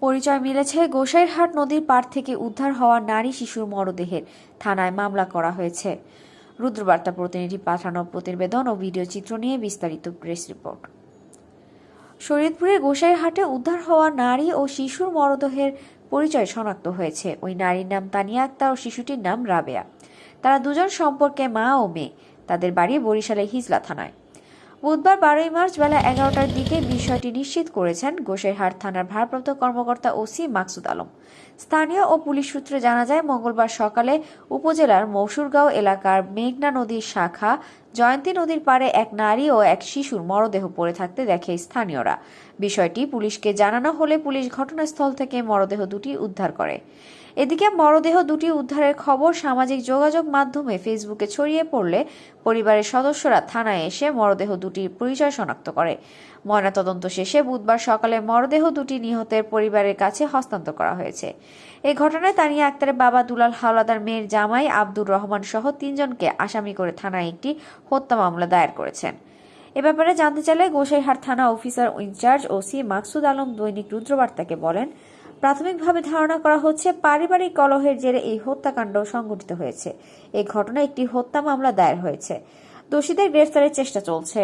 পরিচয় মিলেছে গোসাইরহাট নদীর পাড় থেকে উদ্ধার হওয়া নারী শিশুর মরদেহের। থানায় মামলা করা হয়েছে। রুদ্রবার্তা প্রতিনিধি পাঠানো প্রতিবেদন ও ভিডিও চিত্র নিয়ে বিস্তারিত প্রেস রিপোর্ট। শরীয়তপুরের গোসাইরহাটে উদ্ধার হওয়া নারী ও শিশুর মরদেহের পরিচয় শনাক্ত হয়েছে। ওই নারীর নাম তানিয়া আক্তার ও শিশুটির নাম রাবেয়া। তারা দুজন সম্পর্কে মা ও মেয়ে। তাদের বাড়ি বরিশালে হিজলা থানায়। বুধবার বারোই মার্চ বেলা এগারোটার দিকে বিষয়টি নিশ্চিত করেছেন গোসেরহাট থানার ভারপ্রাপ্ত কর্মকর্তা ওসি মাকসুদ আলম। স্থানীয় ও পুলিশ সূত্রে জানা যায়, মঙ্গলবার সকালে উপজেলার মৌসুরগাঁও এলাকার মেঘনা নদীর শাখা জয়ন্তী নদীর পাড়ে এক নারী ও এক শিশুর মরদেহ পড়ে থাকতে দেখে স্থানীয়রা। বিষয়টি পুলিশকে জানানো হলে পুলিশ ঘটনাস্থল থেকে মরদেহ দুটি উদ্ধার করে। এদিকে মরদেহ দুটি উদ্ধারের খবর সামাজিক যোগাযোগ মাধ্যমে ফেসবুকে ছড়িয়ে পড়লে পরিবারের সদস্যরা থানায় এসে মরদেহ দুটির পরিচয় শনাক্ত করে। ময়নাতদন্ত শেষে বুধবার সকালে মরদেহ দুটি নিহতের পরিবারের কাছে হস্তান্তর করা হয়েছে। এই ঘটনায় তানিয়া আক্তারের বাবা দুলাল হাওলাদার, মেয়ের জামাই আব্দুর রহমান সহ তিনজনকে আসামি করে থানায় একটি হত্যা মামলা দায়ের করেছেন। এ ব্যাপারে জানতে চাইলে গোসাইহাট থানা officer in-charge OC Maksud Alam দৈনিক রুদ্রবার্তাকে বলেন, প্রাথমিকভাবে ধারণা করা হচ্ছে পারিবারিক কলহের জেরে এই হত্যাকাণ্ড সংঘটিত হয়েছে। এই ঘটনায় একটি হত্যা মামলা দায়ের হয়েছে। দোষীদের গ্রেফতারের চেষ্টা চলছে।